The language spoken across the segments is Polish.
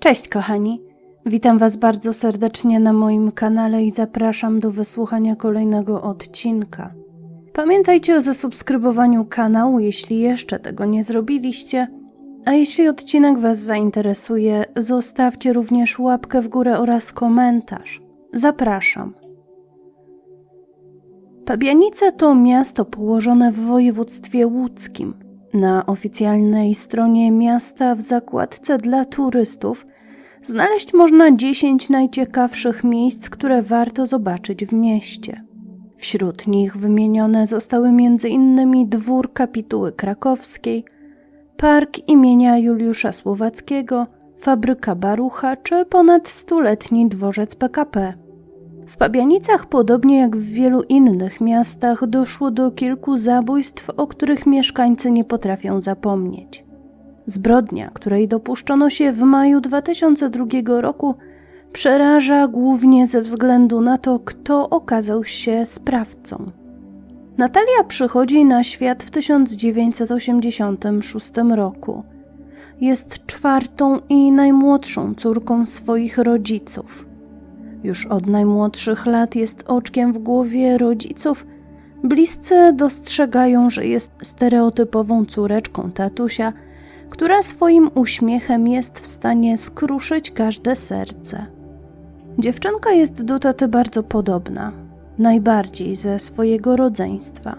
Cześć, kochani. Witam Was bardzo serdecznie na moim kanale i zapraszam do wysłuchania kolejnego odcinka. Pamiętajcie o zasubskrybowaniu kanału, jeśli jeszcze tego nie zrobiliście. A jeśli odcinek Was zainteresuje, zostawcie również łapkę w górę oraz komentarz. Zapraszam. Pabianice to miasto położone w województwie łódzkim. Na oficjalnej stronie miasta w zakładce dla turystów znaleźć można 10 najciekawszych miejsc, które warto zobaczyć w mieście. Wśród nich wymienione zostały m.in. dwór kapituły krakowskiej, park imienia Juliusza Słowackiego, fabryka Barucha czy ponad stuletni dworzec PKP. W Pabianicach, podobnie jak w wielu innych miastach, doszło do kilku zabójstw, o których mieszkańcy nie potrafią zapomnieć. Zbrodnia, której dopuszczono się w maju 2002 roku, przeraża głównie ze względu na to, kto okazał się sprawcą. Natalia przychodzi na świat w 1986 roku. Jest czwartą i najmłodszą córką swoich rodziców. Już od najmłodszych lat jest oczkiem w głowie rodziców. Bliscy dostrzegają, że jest stereotypową córeczką tatusia, która swoim uśmiechem jest w stanie skruszyć każde serce. Dziewczynka jest do taty bardzo podobna, najbardziej ze swojego rodzeństwa.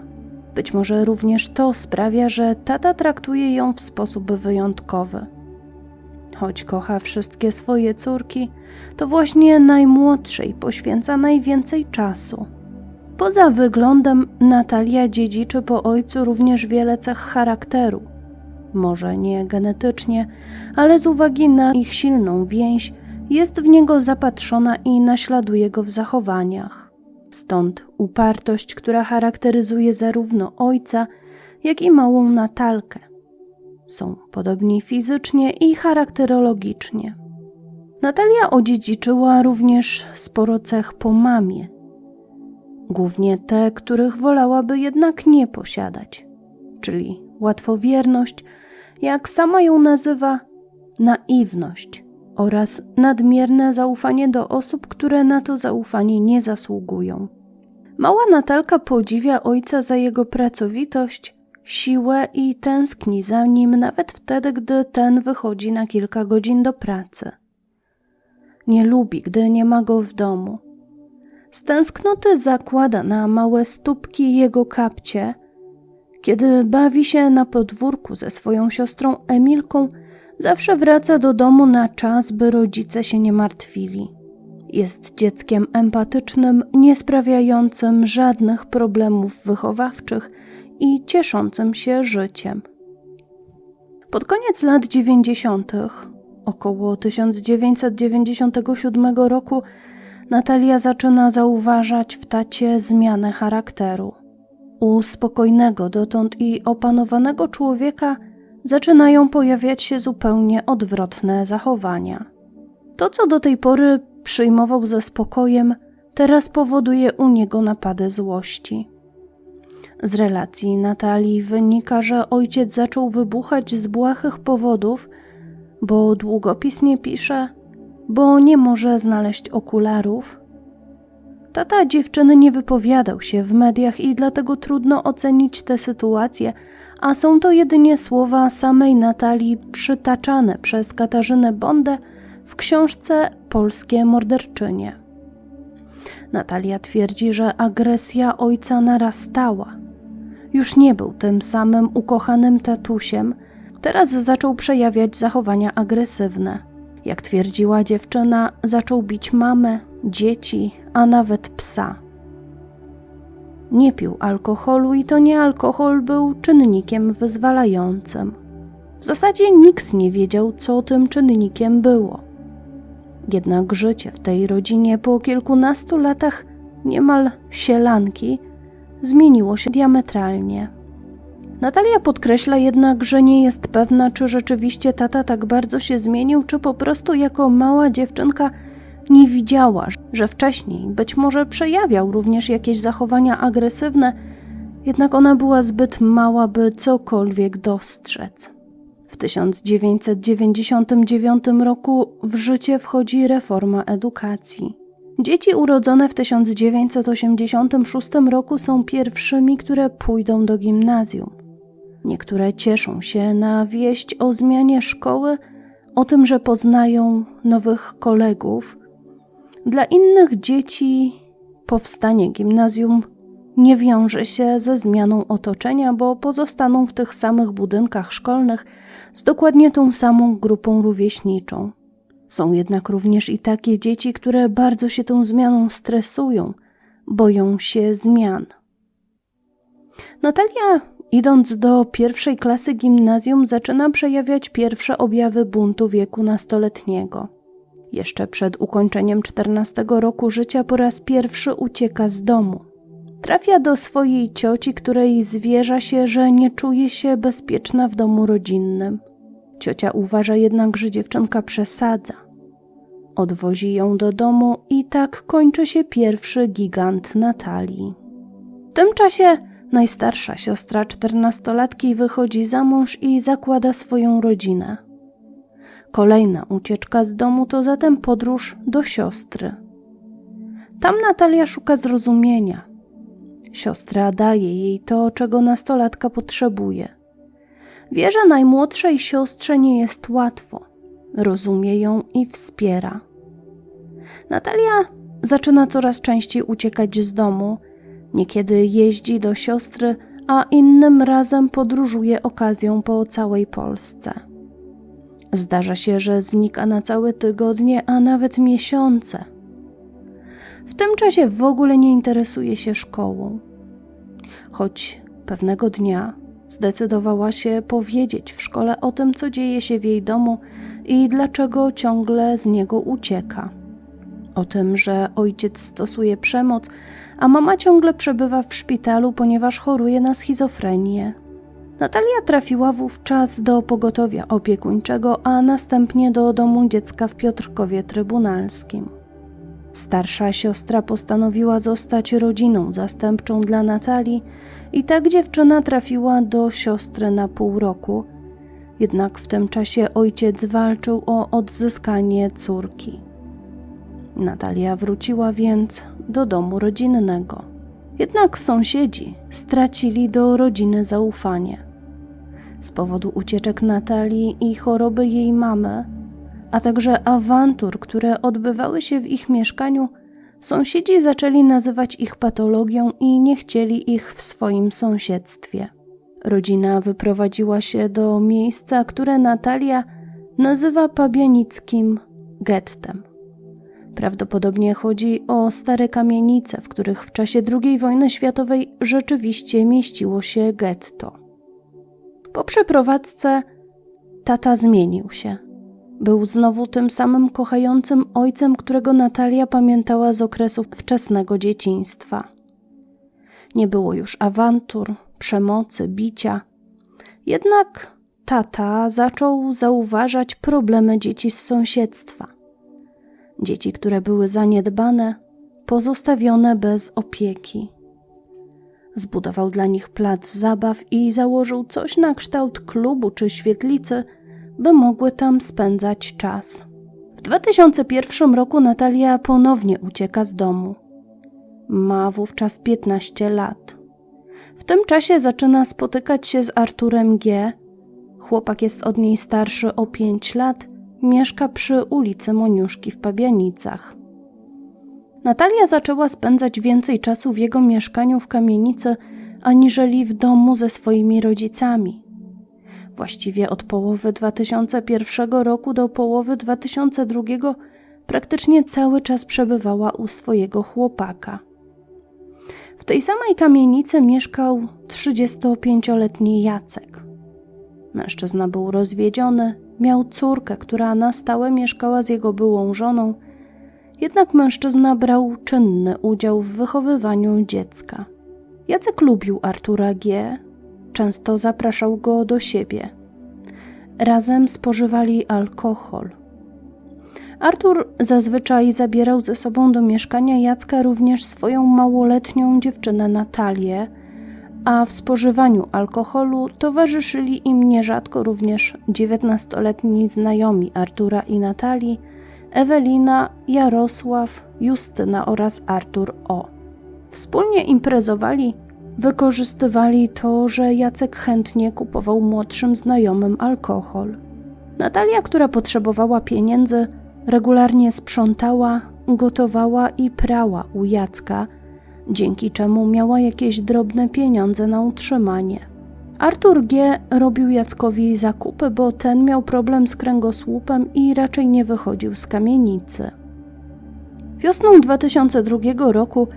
Być może również to sprawia, że tata traktuje ją w sposób wyjątkowy. Choć kocha wszystkie swoje córki, to właśnie najmłodszej poświęca najwięcej czasu. Poza wyglądem Natalia dziedziczy po ojcu również wiele cech charakteru. Może nie genetycznie, ale z uwagi na ich silną więź jest w niego zapatrzona i naśladuje go w zachowaniach. Stąd upartość, która charakteryzuje zarówno ojca, jak i małą Natalkę. Są podobni fizycznie i charakterologicznie. Natalia odziedziczyła również sporo cech po mamie, głównie te, których wolałaby jednak nie posiadać, czyli łatwowierność, jak sama ją nazywa, naiwność oraz nadmierne zaufanie do osób, które na to zaufanie nie zasługują. Mała Natalka podziwia ojca za jego pracowitość, siłę i tęskni za nim nawet wtedy, gdy ten wychodzi na kilka godzin do pracy. Nie lubi, gdy nie ma go w domu. Z tęsknoty zakłada na małe stópki jego kapcie. Kiedy bawi się na podwórku ze swoją siostrą Emilką, zawsze wraca do domu na czas, by rodzice się nie martwili. Jest dzieckiem empatycznym, nie sprawiającym żadnych problemów wychowawczych i cieszącym się życiem. Pod koniec lat dziewięćdziesiątych Około 1997 roku Natalia zaczyna zauważać w tacie zmianę charakteru. U spokojnego dotąd i opanowanego człowieka zaczynają pojawiać się zupełnie odwrotne zachowania. To, co do tej pory przyjmował ze spokojem, teraz powoduje u niego napady złości. Z relacji Natalii wynika, że ojciec zaczął wybuchać z błahych powodów, bo długopis nie pisze, bo nie może znaleźć okularów. Tata dziewczyny nie wypowiadał się w mediach i dlatego trudno ocenić tę sytuację, a są to jedynie słowa samej Natalii przytaczane przez Katarzynę Bondę w książce Polskie morderczynie. Natalia twierdzi, że agresja ojca narastała. Już nie był tym samym ukochanym tatusiem, Teraz zaczął przejawiać zachowania agresywne. Jak twierdziła dziewczyna, zaczął bić mamę, dzieci, a nawet psa. Nie pił alkoholu i to nie alkohol był czynnikiem wyzwalającym. W zasadzie nikt nie wiedział, co tym czynnikiem było. Jednak życie w tej rodzinie po kilkunastu latach niemal sielanki zmieniło się diametralnie. Natalia podkreśla jednak, że nie jest pewna, czy rzeczywiście tata tak bardzo się zmienił, czy po prostu jako mała dziewczynka nie widziała, że wcześniej być może przejawiał również jakieś zachowania agresywne, jednak ona była zbyt mała, by cokolwiek dostrzec. W 1999 roku w życie wchodzi reforma edukacji. Dzieci urodzone w 1986 roku są pierwszymi, które pójdą do gimnazjum. Niektóre cieszą się na wieść o zmianie szkoły, o tym, że poznają nowych kolegów. Dla innych dzieci powstanie gimnazjum nie wiąże się ze zmianą otoczenia, bo pozostaną w tych samych budynkach szkolnych z dokładnie tą samą grupą rówieśniczą. Są jednak również i takie dzieci, które bardzo się tą zmianą stresują, boją się zmian. Natalia, idąc do pierwszej klasy gimnazjum, zaczyna przejawiać pierwsze objawy buntu wieku nastoletniego. Jeszcze przed ukończeniem 14 roku życia po raz pierwszy ucieka z domu. Trafia do swojej cioci, której zwierza się, że nie czuje się bezpieczna w domu rodzinnym. Ciocia uważa jednak, że dziewczynka przesadza. Odwozi ją do domu i tak kończy się pierwszy gigant Natalii. W tym czasie najstarsza siostra czternastolatki wychodzi za mąż i zakłada swoją rodzinę. Kolejna ucieczka z domu to zatem podróż do siostry. Tam Natalia szuka zrozumienia. Siostra daje jej to, czego nastolatka potrzebuje. Wie, że najmłodszej siostrze nie jest łatwo. Rozumie ją i wspiera. Natalia zaczyna coraz częściej uciekać z domu. Niekiedy jeździ do siostry, a innym razem podróżuje okazją po całej Polsce. Zdarza się, że znika na całe tygodnie, a nawet miesiące. W tym czasie w ogóle nie interesuje się szkołą. Choć pewnego dnia zdecydowała się powiedzieć w szkole o tym, co dzieje się w jej domu i dlaczego ciągle z niego ucieka. O tym, że ojciec stosuje przemoc, a mama ciągle przebywa w szpitalu, ponieważ choruje na schizofrenię. Natalia trafiła wówczas do pogotowia opiekuńczego, a następnie do domu dziecka w Piotrkowie Trybunalskim. Starsza siostra postanowiła zostać rodziną zastępczą dla Natalii i tak dziewczyna trafiła do siostry na pół roku. Jednak w tym czasie ojciec walczył o odzyskanie córki. Natalia wróciła więc do domu rodzinnego. Jednak sąsiedzi stracili do rodziny zaufanie. Z powodu ucieczek Natalii i choroby jej mamy, a także awantur, które odbywały się w ich mieszkaniu, sąsiedzi zaczęli nazywać ich patologią i nie chcieli ich w swoim sąsiedztwie. Rodzina wyprowadziła się do miejsca, które Natalia nazywa pabianickim gettem. Prawdopodobnie chodzi o stare kamienice, w których w czasie II wojny światowej rzeczywiście mieściło się getto. Po przeprowadzce tata zmienił się. Był znowu tym samym kochającym ojcem, którego Natalia pamiętała z okresu wczesnego dzieciństwa. Nie było już awantur, przemocy, bicia. Jednak tata zaczął zauważać problemy dzieci z sąsiedztwa. Dzieci, które były zaniedbane, pozostawione bez opieki. Zbudował dla nich plac zabaw i założył coś na kształt klubu czy świetlicy, by mogły tam spędzać czas. W 2001 roku Natalia ponownie ucieka z domu. Ma wówczas 15 lat. W tym czasie zaczyna spotykać się z Arturem G. Chłopak jest od niej starszy o 5 lat, mieszka przy ulicy Moniuszki w Pabianicach. Natalia zaczęła spędzać więcej czasu w jego mieszkaniu w kamienicy, aniżeli w domu ze swoimi rodzicami. Właściwie od połowy 2001 roku do połowy 2002 praktycznie cały czas przebywała u swojego chłopaka. W tej samej kamienicy mieszkał 35-letni Jacek. Mężczyzna był rozwiedziony, miał córkę, która na stałe mieszkała z jego byłą żoną, jednak mężczyzna brał czynny udział w wychowywaniu dziecka. Jacek lubił Artura G., często zapraszał go do siebie. Razem spożywali alkohol. Artur zazwyczaj zabierał ze sobą do mieszkania Jacka również swoją małoletnią dziewczynę Natalię, a w spożywaniu alkoholu towarzyszyli im nierzadko również 19-letni znajomi Artura i Natalii, Ewelina, Jarosław, Justyna oraz Artur O. Wspólnie imprezowali, wykorzystywali to, że Jacek chętnie kupował młodszym znajomym alkohol. Natalia, która potrzebowała pieniędzy, regularnie sprzątała, gotowała i prała u Jacka, dzięki czemu miała jakieś drobne pieniądze na utrzymanie. Artur G. robił Jackowi zakupy, bo ten miał problem z kręgosłupem i raczej nie wychodził z kamienicy. Wiosną 2002 roku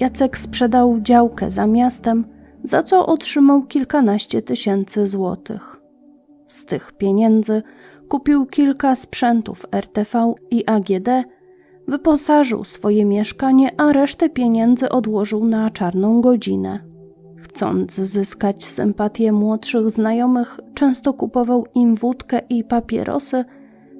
Jacek sprzedał działkę za miastem, za co otrzymał kilkanaście tysięcy złotych. Z tych pieniędzy kupił kilka sprzętów RTV i AGD, wyposażył swoje mieszkanie, a resztę pieniędzy odłożył na czarną godzinę. Chcąc zyskać sympatię młodszych znajomych, często kupował im wódkę i papierosy,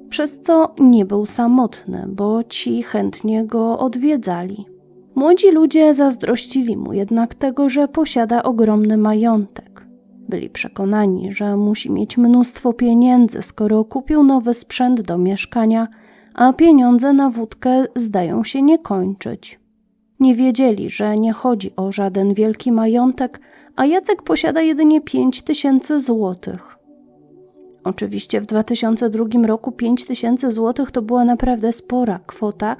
przez co nie był samotny, bo ci chętnie go odwiedzali. Młodzi ludzie zazdrościli mu jednak tego, że posiada ogromny majątek. Byli przekonani, że musi mieć mnóstwo pieniędzy, skoro kupił nowy sprzęt do mieszkania, a pieniądze na wódkę zdają się nie kończyć. Nie wiedzieli, że nie chodzi o żaden wielki majątek, a Jacek posiada jedynie pięć tysięcy złotych. Oczywiście w 2002 roku pięć tysięcy złotych to była naprawdę spora kwota,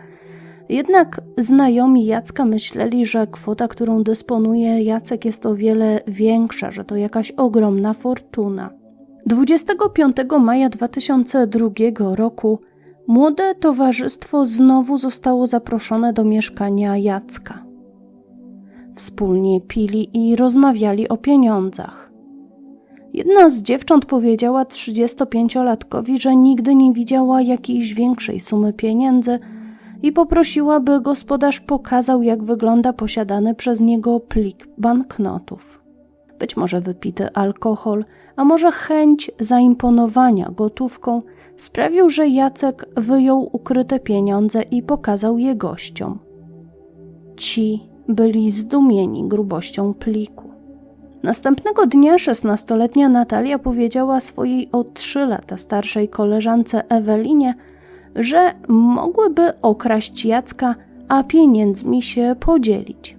jednak znajomi Jacka myśleli, że kwota, którą dysponuje Jacek jest o wiele większa, że to jakaś ogromna fortuna. 25 maja 2002 roku młode towarzystwo znowu zostało zaproszone do mieszkania Jacka. Wspólnie pili i rozmawiali o pieniądzach. Jedna z dziewcząt powiedziała 35-latkowi, że nigdy nie widziała jakiejś większej sumy pieniędzy i poprosiła, by gospodarz pokazał, jak wygląda posiadany przez niego plik banknotów. Być może wypity alkohol, a może chęć zaimponowania gotówką sprawił, że Jacek wyjął ukryte pieniądze i pokazał je gościom. Ci byli zdumieni grubością pliku. Następnego dnia szesnastoletnia Natalia powiedziała swojej o trzy lata starszej koleżance Ewelinie, że mogłyby okraść Jacka, a pieniędzmi się podzielić.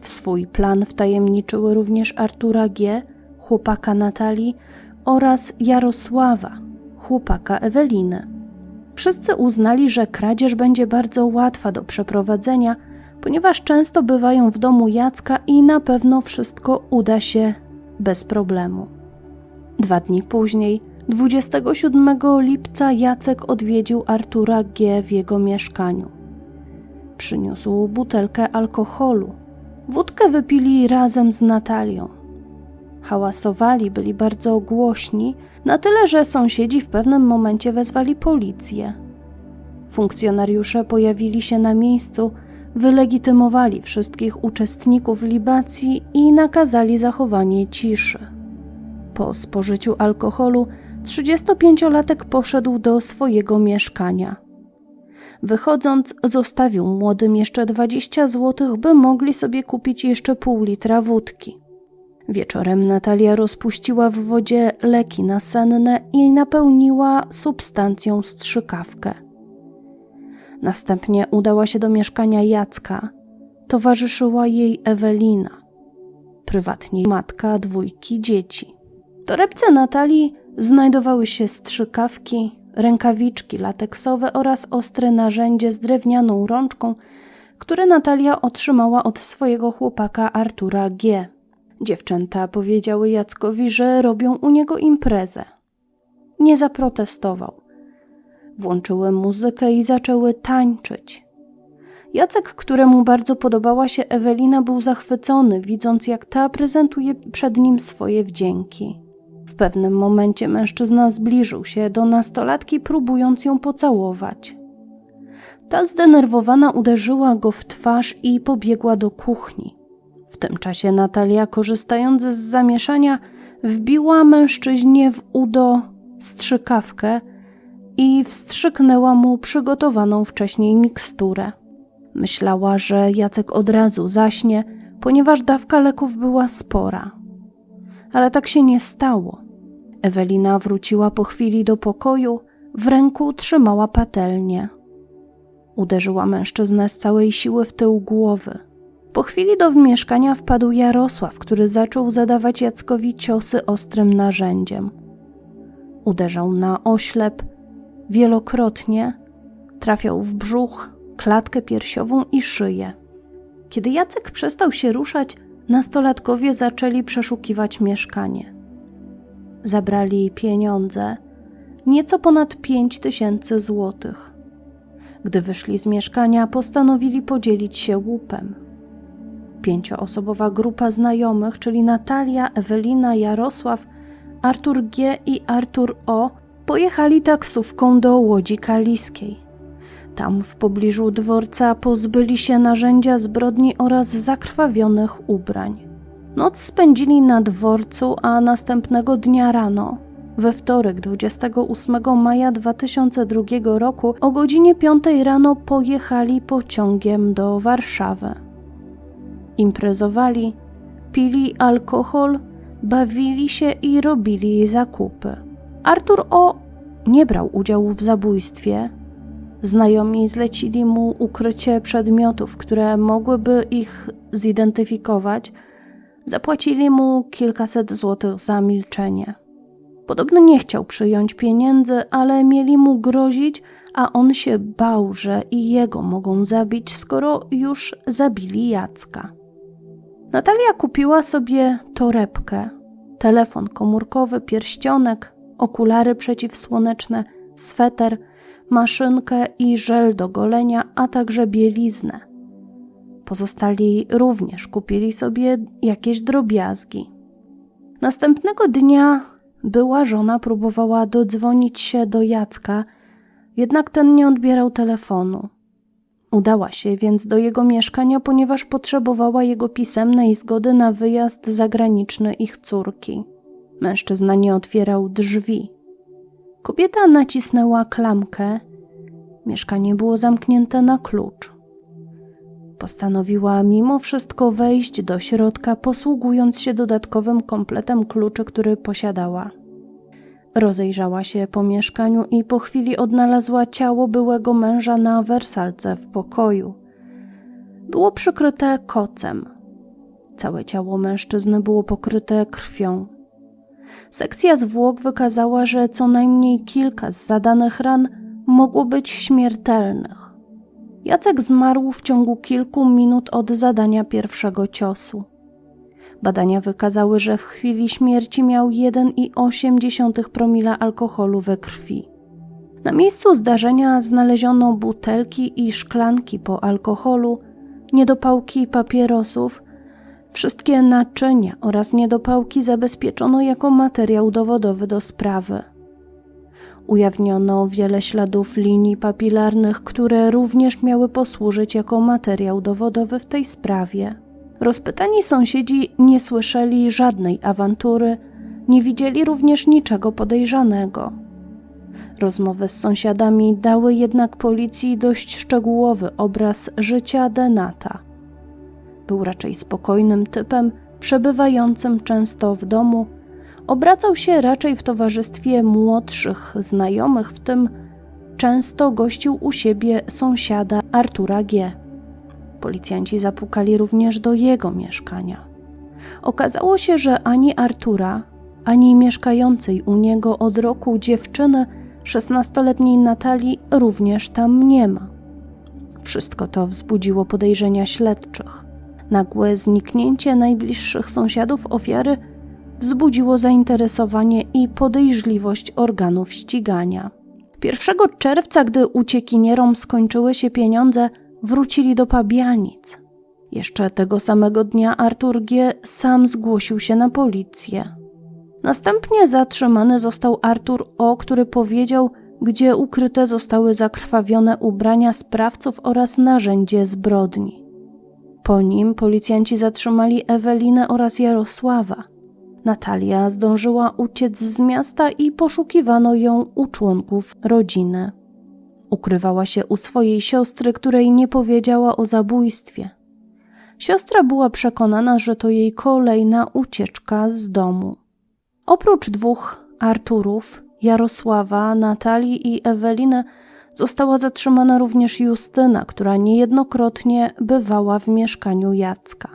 W swój plan wtajemniczyły również Artura G., chłopaka Natalii oraz Jarosława, chłopaka Eweliny. Wszyscy uznali, że kradzież będzie bardzo łatwa do przeprowadzenia, ponieważ często bywają w domu Jacka i na pewno wszystko uda się bez problemu. Dwa dni później 27 lipca Jacek odwiedził Artura G. w jego mieszkaniu. Przyniósł butelkę alkoholu. Wódkę wypili razem z Natalią. Hałasowali, byli bardzo głośni, na tyle, że sąsiedzi w pewnym momencie wezwali policję. Funkcjonariusze pojawili się na miejscu, wylegitymowali wszystkich uczestników libacji i nakazali zachowanie ciszy. Po spożyciu alkoholu 35-latek poszedł do swojego mieszkania. Wychodząc, zostawił młodym jeszcze 20 złotych, by mogli sobie kupić jeszcze pół litra wódki. Wieczorem Natalia rozpuściła w wodzie leki nasenne i napełniła substancją strzykawkę. Następnie udała się do mieszkania Jacka. Towarzyszyła jej Ewelina, prywatnie matka dwójki dzieci. W torebce Natalii znajdowały się strzykawki, rękawiczki lateksowe oraz ostre narzędzie z drewnianą rączką, które Natalia otrzymała od swojego chłopaka Artura G. Dziewczęta powiedziały Jackowi, że robią u niego imprezę. Nie zaprotestował. Włączyły muzykę i zaczęły tańczyć. Jacek, któremu bardzo podobała się Ewelina, był zachwycony, widząc jak ta prezentuje przed nim swoje wdzięki. W pewnym momencie mężczyzna zbliżył się do nastolatki, próbując ją pocałować. Ta zdenerwowana uderzyła go w twarz i pobiegła do kuchni. W tym czasie Natalia, korzystając z zamieszania, wbiła mężczyźnie w udo strzykawkę i wstrzyknęła mu przygotowaną wcześniej miksturę. Myślała, że Jacek od razu zaśnie, ponieważ dawka leków była spora. Ale tak się nie stało. Ewelina wróciła po chwili do pokoju, w ręku trzymała patelnię. Uderzyła mężczyznę z całej siły w tył głowy. Po chwili do mieszkania wpadł Jarosław, który zaczął zadawać Jackowi ciosy ostrym narzędziem. Uderzał na oślep wielokrotnie, trafiał w brzuch, klatkę piersiową i szyję. Kiedy Jacek przestał się ruszać, nastolatkowie zaczęli przeszukiwać mieszkanie. Zabrali pieniądze, nieco ponad pięć tysięcy złotych. Gdy wyszli z mieszkania, postanowili podzielić się łupem. Pięcioosobowa grupa znajomych, czyli Natalia, Ewelina, Jarosław, Artur G i Artur O, pojechali taksówką do Łodzi Kaliskiej. Tam w pobliżu dworca pozbyli się narzędzia zbrodni oraz zakrwawionych ubrań. Noc spędzili na dworcu, a następnego dnia rano, we wtorek 28 maja 2002 roku o godzinie 5 rano pojechali pociągiem do Warszawy. Imprezowali, pili alkohol, bawili się i robili zakupy. Artur O nie brał udziału w zabójstwie. Znajomi zlecili mu ukrycie przedmiotów, które mogłyby ich zidentyfikować. Zapłacili mu kilkaset złotych za milczenie. Podobno nie chciał przyjąć pieniędzy, ale mieli mu grozić, a on się bał, że i jego mogą zabić, skoro już zabili Jacka. Natalia kupiła sobie torebkę, telefon komórkowy, pierścionek, okulary przeciwsłoneczne, sweter, maszynkę i żel do golenia, a także bieliznę. Pozostali również kupili sobie jakieś drobiazgi. Następnego dnia była żona próbowała dodzwonić się do Jacka, jednak ten nie odbierał telefonu. Udała się więc do jego mieszkania, ponieważ potrzebowała jego pisemnej zgody na wyjazd zagraniczny ich córki. Mężczyzna nie otwierał drzwi. Kobieta nacisnęła klamkę. Mieszkanie było zamknięte na klucz. Postanowiła mimo wszystko wejść do środka, posługując się dodatkowym kompletem kluczy, który posiadała. Rozejrzała się po mieszkaniu i po chwili odnalazła ciało byłego męża na wersalce w pokoju. Było przykryte kocem. Całe ciało mężczyzny było pokryte krwią. Sekcja zwłok wykazała, że co najmniej kilka z zadanych ran mogło być śmiertelnych. Jacek zmarł w ciągu kilku minut od zadania pierwszego ciosu. Badania wykazały, że w chwili śmierci miał 1,8 promila alkoholu we krwi. Na miejscu zdarzenia znaleziono butelki i szklanki po alkoholu, niedopałki papierosów, wszystkie naczynia oraz niedopałki zabezpieczono jako materiał dowodowy do sprawy. Ujawniono wiele śladów linii papilarnych, które również miały posłużyć jako materiał dowodowy w tej sprawie. Rozpytani sąsiedzi nie słyszeli żadnej awantury, nie widzieli również niczego podejrzanego. Rozmowy z sąsiadami dały jednak policji dość szczegółowy obraz życia Denata. Był raczej spokojnym typem, przebywającym często w domu, obracał się raczej w towarzystwie młodszych znajomych, w tym często gościł u siebie sąsiada Artura G. Policjanci zapukali również do jego mieszkania. Okazało się, że ani Artura, ani mieszkającej u niego od roku dziewczyny, szesnastoletniej Natalii, również tam nie ma. Wszystko to wzbudziło podejrzenia śledczych. Nagłe zniknięcie najbliższych sąsiadów ofiary wzbudziło zainteresowanie i podejrzliwość organów ścigania. 1 czerwca, gdy uciekinierom skończyły się pieniądze, wrócili do Pabianic. Jeszcze tego samego dnia Artur G. sam zgłosił się na policję. Następnie zatrzymany został Artur O., który powiedział, gdzie ukryte zostały zakrwawione ubrania sprawców oraz narzędzie zbrodni. Po nim policjanci zatrzymali Ewelinę oraz Jarosława. Natalia zdążyła uciec z miasta i poszukiwano ją u członków rodziny. Ukrywała się u swojej siostry, której nie powiedziała o zabójstwie. Siostra była przekonana, że to jej kolejna ucieczka z domu. Oprócz dwóch Arturów, Jarosława, Natalii i Eweliny, została zatrzymana również Justyna, która niejednokrotnie bywała w mieszkaniu Jacka.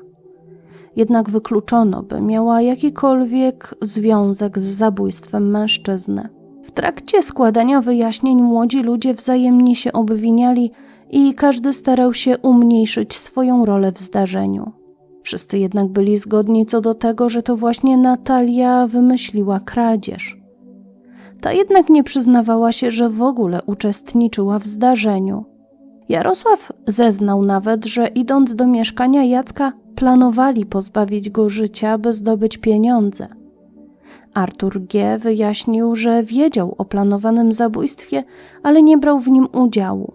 Jednak wykluczono, by miała jakikolwiek związek z zabójstwem mężczyzny. W trakcie składania wyjaśnień młodzi ludzie wzajemnie się obwiniali i każdy starał się umniejszyć swoją rolę w zdarzeniu. Wszyscy jednak byli zgodni co do tego, że to właśnie Natalia wymyśliła kradzież. Ta jednak nie przyznawała się, że w ogóle uczestniczyła w zdarzeniu. Jarosław zeznał nawet, że idąc do mieszkania Jacka, planowali pozbawić go życia, by zdobyć pieniądze. Artur G. wyjaśnił, że wiedział o planowanym zabójstwie, ale nie brał w nim udziału.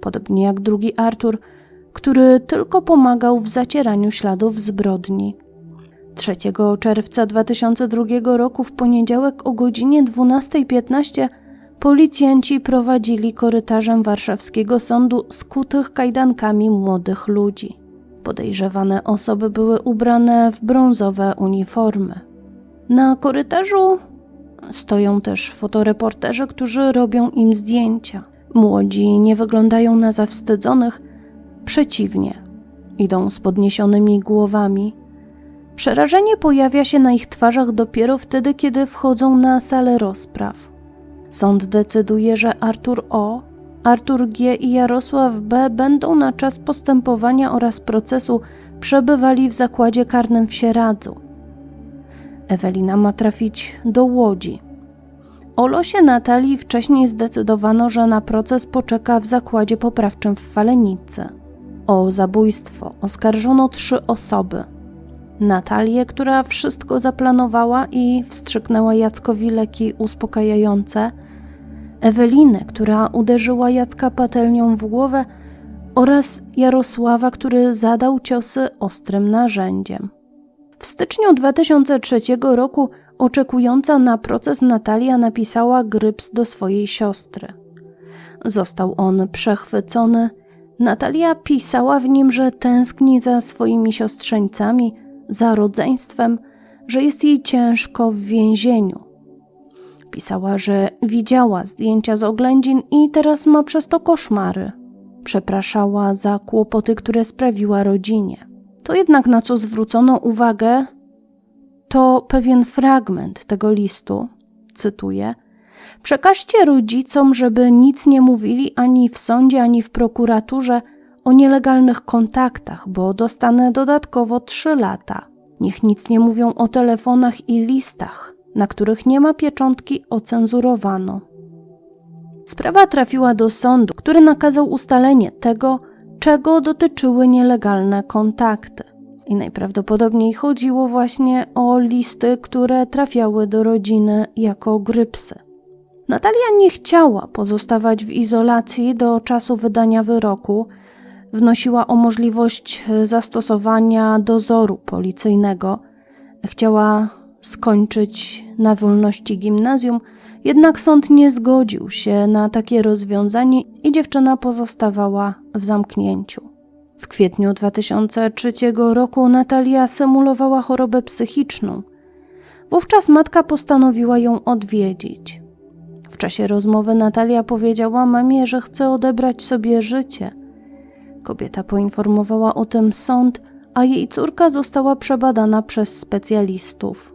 Podobnie jak drugi Artur, który tylko pomagał w zacieraniu śladów zbrodni. 3 czerwca 2002 roku w poniedziałek o godzinie 12.15 policjanci prowadzili korytarzem warszawskiego sądu skutych kajdankami młodych ludzi. Podejrzewane osoby były ubrane w brązowe uniformy. Na korytarzu stoją też fotoreporterzy, którzy robią im zdjęcia. Młodzi nie wyglądają na zawstydzonych, przeciwnie, idą z podniesionymi głowami. Przerażenie pojawia się na ich twarzach dopiero wtedy, kiedy wchodzą na salę rozpraw. Sąd decyduje, że Artur O, Artur G i Jarosław B będą na czas postępowania oraz procesu przebywali w zakładzie karnym w Sieradzu. Ewelina ma trafić do Łodzi. O losie Natalii wcześniej zdecydowano, że na proces poczeka w zakładzie poprawczym w Falenicy. O zabójstwo oskarżono trzy osoby. Natalię, która wszystko zaplanowała i wstrzyknęła Jackowi leki uspokajające, Ewelinę, która uderzyła Jacka patelnią w głowę oraz Jarosława, który zadał ciosy ostrym narzędziem. W styczniu 2003 roku oczekująca na proces Natalia napisała gryps do swojej siostry. Został on przechwycony. Natalia pisała w nim, że tęskni za swoimi siostrzeńcami, za rodzeństwem, że jest jej ciężko w więzieniu. Pisała, że widziała zdjęcia z oględzin i teraz ma przez to koszmary. Przepraszała za kłopoty, które sprawiła rodzinie. To jednak na co zwrócono uwagę, to pewien fragment tego listu, cytuję: Przekażcie rodzicom, żeby nic nie mówili ani w sądzie, ani w prokuraturze o nielegalnych kontaktach, bo dostanę dodatkowo trzy lata. Niech nic nie mówią o telefonach i listach, na których nie ma pieczątki ocenzurowano. Sprawa trafiła do sądu, który nakazał ustalenie tego, czego dotyczyły nielegalne kontakty. I najprawdopodobniej chodziło właśnie o listy, które trafiały do rodziny jako grypsy. Natalia nie chciała pozostawać w izolacji do czasu wydania wyroku. Wnosiła o możliwość zastosowania dozoru policyjnego. Chciała skończyć na wolności gimnazjum, jednak sąd nie zgodził się na takie rozwiązanie i dziewczyna pozostawała w zamknięciu. W kwietniu 2003 roku Natalia symulowała chorobę psychiczną. Wówczas matka postanowiła ją odwiedzić. W czasie rozmowy Natalia powiedziała mamie, że chce odebrać sobie życie. Kobieta poinformowała o tym sąd, a jej córka została przebadana przez specjalistów.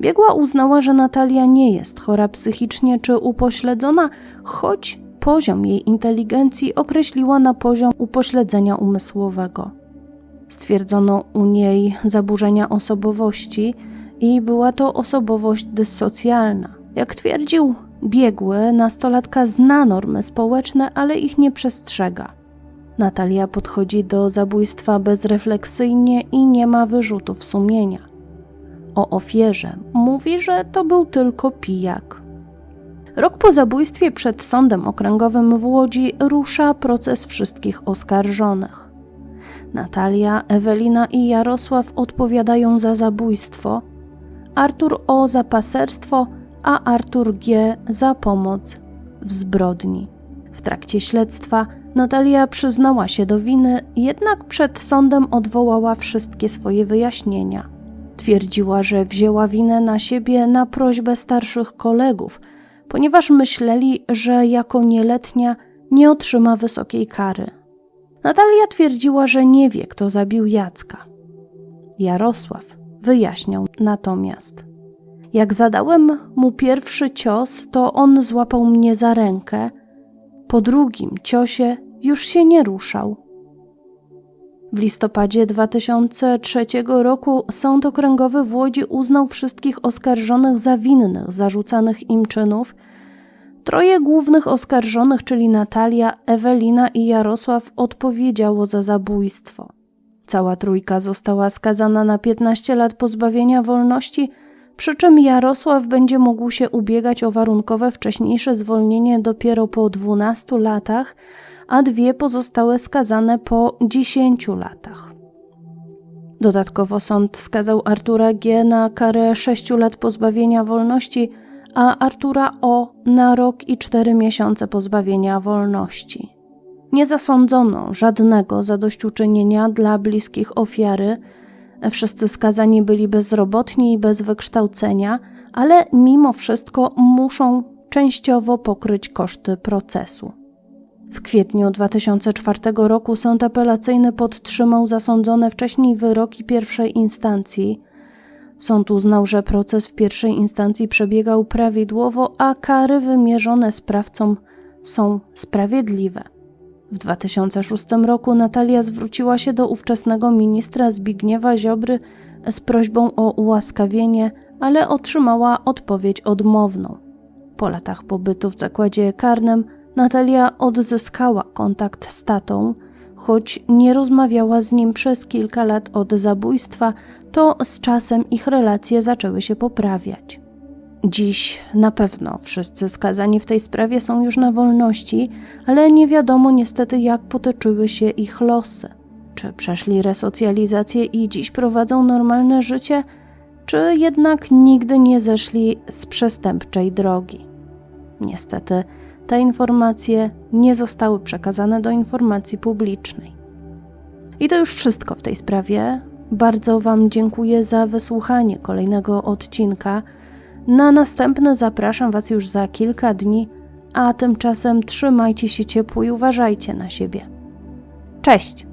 Biegła uznała, że Natalia nie jest chora psychicznie czy upośledzona, choć poziom jej inteligencji określiła na poziom upośledzenia umysłowego. Stwierdzono u niej zaburzenia osobowości i była to osobowość dyssocjalna. Jak twierdził biegły, nastolatka zna normy społeczne, ale ich nie przestrzega. Natalia podchodzi do zabójstwa bezrefleksyjnie i nie ma wyrzutów sumienia o ofierze. Mówi, że to był tylko pijak. Rok po zabójstwie przed sądem okręgowym w Łodzi rusza proces wszystkich oskarżonych. Natalia, Ewelina i Jarosław odpowiadają za zabójstwo, Artur O za paserstwo, a Artur G za pomoc w zbrodni. W trakcie śledztwa Natalia przyznała się do winy, jednak przed sądem odwołała wszystkie swoje wyjaśnienia. Twierdziła, że wzięła winę na siebie na prośbę starszych kolegów, ponieważ myśleli, że jako nieletnia nie otrzyma wysokiej kary. Natalia twierdziła, że nie wie, kto zabił Jacka. Jarosław wyjaśniał natomiast. Jak zadałem mu pierwszy cios, to on złapał mnie za rękę. Po drugim ciosie już się nie ruszał. W listopadzie 2003 roku Sąd Okręgowy w Łodzi uznał wszystkich oskarżonych za winnych zarzucanych im czynów. Troje głównych oskarżonych, czyli Natalia, Ewelina i Jarosław, odpowiedziało za zabójstwo. Cała trójka została skazana na 15 lat pozbawienia wolności, przy czym Jarosław będzie mógł się ubiegać o warunkowe wcześniejsze zwolnienie dopiero po 12 latach, a dwie pozostałe skazane po 10 latach. Dodatkowo sąd skazał Artura G. na karę 6 lat pozbawienia wolności, a Artura O. na rok i 4 miesiące pozbawienia wolności. Nie zasądzono żadnego zadośćuczynienia dla bliskich ofiary. Wszyscy skazani byli bezrobotni i bez wykształcenia, ale mimo wszystko muszą częściowo pokryć koszty procesu. W kwietniu 2004 roku sąd apelacyjny podtrzymał zasądzone wcześniej wyroki pierwszej instancji. Sąd uznał, że proces w pierwszej instancji przebiegał prawidłowo, a kary wymierzone sprawcom są sprawiedliwe. W 2006 roku Natalia zwróciła się do ówczesnego ministra Zbigniewa Ziobry z prośbą o ułaskawienie, ale otrzymała odpowiedź odmowną. Po latach pobytu w zakładzie karnym Natalia odzyskała kontakt z tatą, choć nie rozmawiała z nim przez kilka lat od zabójstwa, to z czasem ich relacje zaczęły się poprawiać. Dziś na pewno wszyscy skazani w tej sprawie są już na wolności, ale nie wiadomo niestety, jak potoczyły się ich losy. Czy przeszli resocjalizację i dziś prowadzą normalne życie, czy jednak nigdy nie zeszli z przestępczej drogi. Niestety, te informacje nie zostały przekazane do informacji publicznej. I to już wszystko w tej sprawie. Bardzo Wam dziękuję za wysłuchanie kolejnego odcinka. Na następny zapraszam Was już za kilka dni, a tymczasem trzymajcie się ciepło i uważajcie na siebie. Cześć!